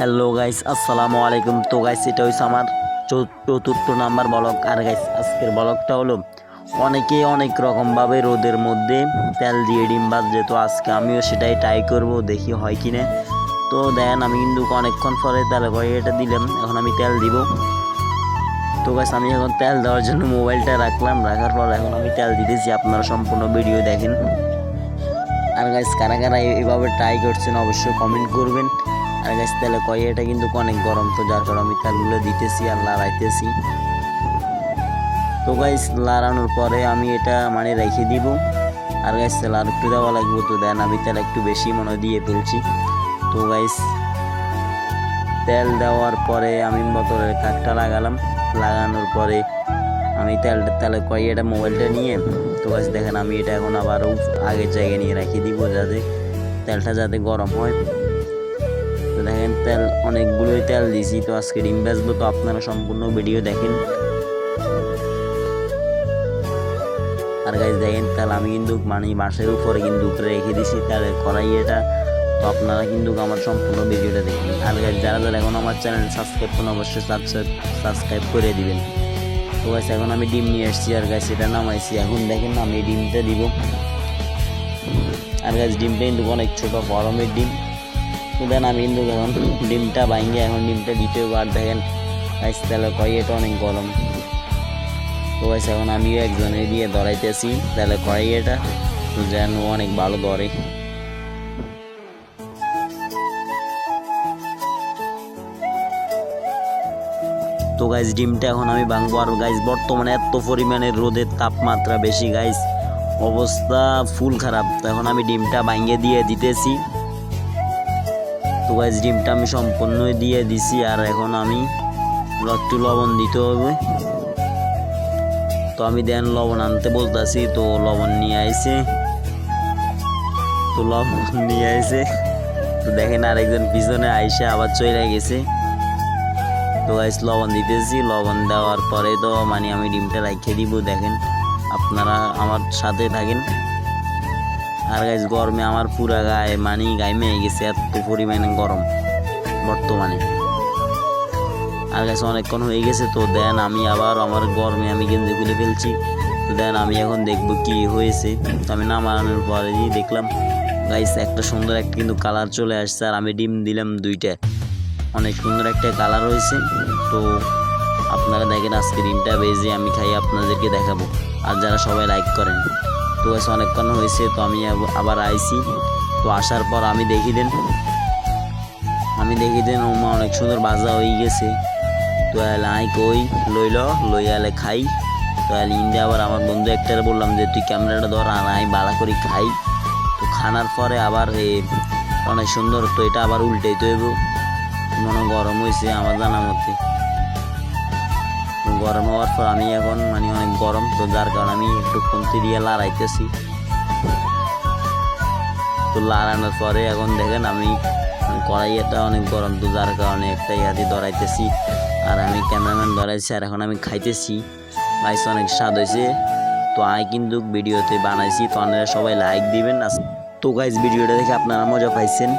Hello guys আসসালামু আলাইকুম তো গাইস এটা হচ্ছে আমার চতুর্থ নাম্বার ব্লগ। আর গাইস আজকের ব্লগটা হলো অনেকে অনেক রকমভাবে রোদের মধ্যে তেল দিয়ে ডিম ভাজছে। তো, আজকে আমিও সেটাই ট্রাই করব, দেখি হয় কি না তো, দেন, আমি কিন্তু অনেকক্ষণ পরে তেল এটা দিলাম। এখন আমি তেল দিব। তো গাইস আমি এখন তেল দেওয়ার জন্য মোবাইলটা রাখলাম। রাখার পর এখন আমি তেল দিতেছি। আপনারা সম্পূর্ণ ভিডিও দেখেন। আর গাইস কারা কারা এভাবে ট্রাই করছেন, অবশ্যই কমেন্ট করবেন। আর গাইস তেলে কয় এটা কিন্তু অনেক গরম তো যার কারণে আমি তেলগুলো দিতেছি আর লাড়াইতেছি। তো গাইস লাড়ানোর পরে আমি এটা মানে রেখে দিব। আর গাইস তেল আর একটু দেওয়া লাগবে তো দেন আমি তেল একটু বেশি মনে দিয়ে ফেলছি। তো গাইস তেল দেওয়ার পরে আমি মোটরের কাকটা লাগালাম। লাগানোর পরে আমি তেলটা তেলে কড়াইটা মোবাইলটা নিয়ে, তো গাছ দেখেন আমি এটা এখন আবারও আগের জায়গায় নিয়ে রেখে দিব যাতে তেলটা যাতে গরম হয়। তো দেখেন তেল, অনেকগুলোই তেল দিছি তো আজকে ডিম বেচবো তো আপনারা সম্পূর্ণ ভিডিও দেখেন। আর গাছ দেখেন, তেল আমি কিন্তু মানে বাঁশের উপরে কিন্তু রেখে দিছি তেলের কড়াইয়েটা তো আপনারা কিন্তু আমার সম্পূর্ণ ভিডিওটা দেখবেন আর গাছ যারা যারা এখন আমার চ্যানেল সাবস্ক্রাইব করুন, অবশ্যই সাবস্ক্রাইব করে দিবেন। তো গাছ এখন আমি ডিম নিয়ে এসেছি আর গাছ এটা নামাইছি। এখন দেখেন, আমি ডিমটা দিব। আর গাছ ডিমটা কিন্তু অনেক ছোটো গরমের ডিম। দেন আমি কিন্তু এখন ডিমটা ভাঙিয়ে এখন ডিমটা দিতে হবে দেখেন গাছ তাহলে কয়, এটা অনেক গরম। তো গাছ এখন আমিও একজনে দিয়ে ধরাইতেছি, তাহলে কয় এটা? যেন অনেক ভালো ধরে। তো গাইজ ডিমটা এখন আমি ভাঙবো। আর গাইজ বর্তমানে এত পরিমাণে রোদের তাপমাত্রা বেশি গাইজ অবস্থা ফুল খারাপ। এখন আমি ডিমটা ভাঙিয়ে দিয়ে দিতেছি। তো গাইজ ডিমটা আমি সম্পূর্ণই দিয়ে দিছি আর এখন আমি একটু লবণ দিতে হবে। তো আমি দেন লবণ আনতে বলতেছি, তো লবণ নিয়ে আইছে। তো লবণ নিয়ে আইছে। তো দেখেন আরেকজন পিছনে আইসে আবার চলে গেছে। তো গাইস লবণ দিতেছি। লবণ দেওয়ার পরে তো মানে আমি ডিমটা রাখিয়ে দিব, দেখেন। আপনারা আমার সাথে থাকেন। আর গাইস গরমে আমার পুরা গায়ে মানে গায়ে মেয়ে গেছে, এত পরিমাণে গরম বর্তমানে। আর গাইস অনেকক্ষণ হয়ে গেছে, তো দেন আমি আবার আমার গরমে আমি গেঞ্জি খুলে ফেলছি। তো দেন আমি এখন দেখব কি হয়েছে। তো আমি নামানোর পরে দেখলাম গাইস একটা সুন্দর একটা কিন্তু কালার চলে আসছে, আর আমি ডিম দিলাম দুইটা। অনেক সুন্দর একটা কালার হয়েছে। তো আপনারা দেখেন আজকে ডিমটা বেজে আমি খাই আপনাদেরকে দেখাবো। আর যারা সবাই লাইক করেন। তো এসে অনেকক্ষণ হয়েছে, তো আমি আবার আইছি। তো আসার পর আমি দেখি দেন, আমি দেখি দেন ওমা অনেক সুন্দর বাজা হয়ে গেছে। তো এলে আই কই? লইল, লই এলে খাই। তো এলে ইন্ডিয়া আবার আমার বন্ধু একটারে বললাম যে, তুই ক্যামেরাটা ধর, আর আমি বালা করে খাই। তো খানার পরে আবার অনেক সুন্দর, তো এটা আবার উল্টেই তৈব মনে গরম হয়েছে আমার জানা মতে। গরম হওয়ার পর আমি এখন মানে অনেক গরম, তো যার কারণে আমি একটু কমতি দিয়ে লাড়াইতেছি। তো লাড়ানোর পরে এখন দেখেন আমি মানে কড়াইয়াটা অনেক গরম, তো যার কারণে একটা ইয়াদি ধরাইতেছি। আর আমি ক্যামেরাম্যান ধরাইছি আর এখন আমি খাইতেছি। রাইস অনেক স্বাদ হয়েছে। তো আমি কিন্তু ভিডিওতে বানাইছি, তো আপনারা সবাই লাইক দিবেন। তো গাইজ ভিডিওটা দেখে আপনারা মজা পাইছেন।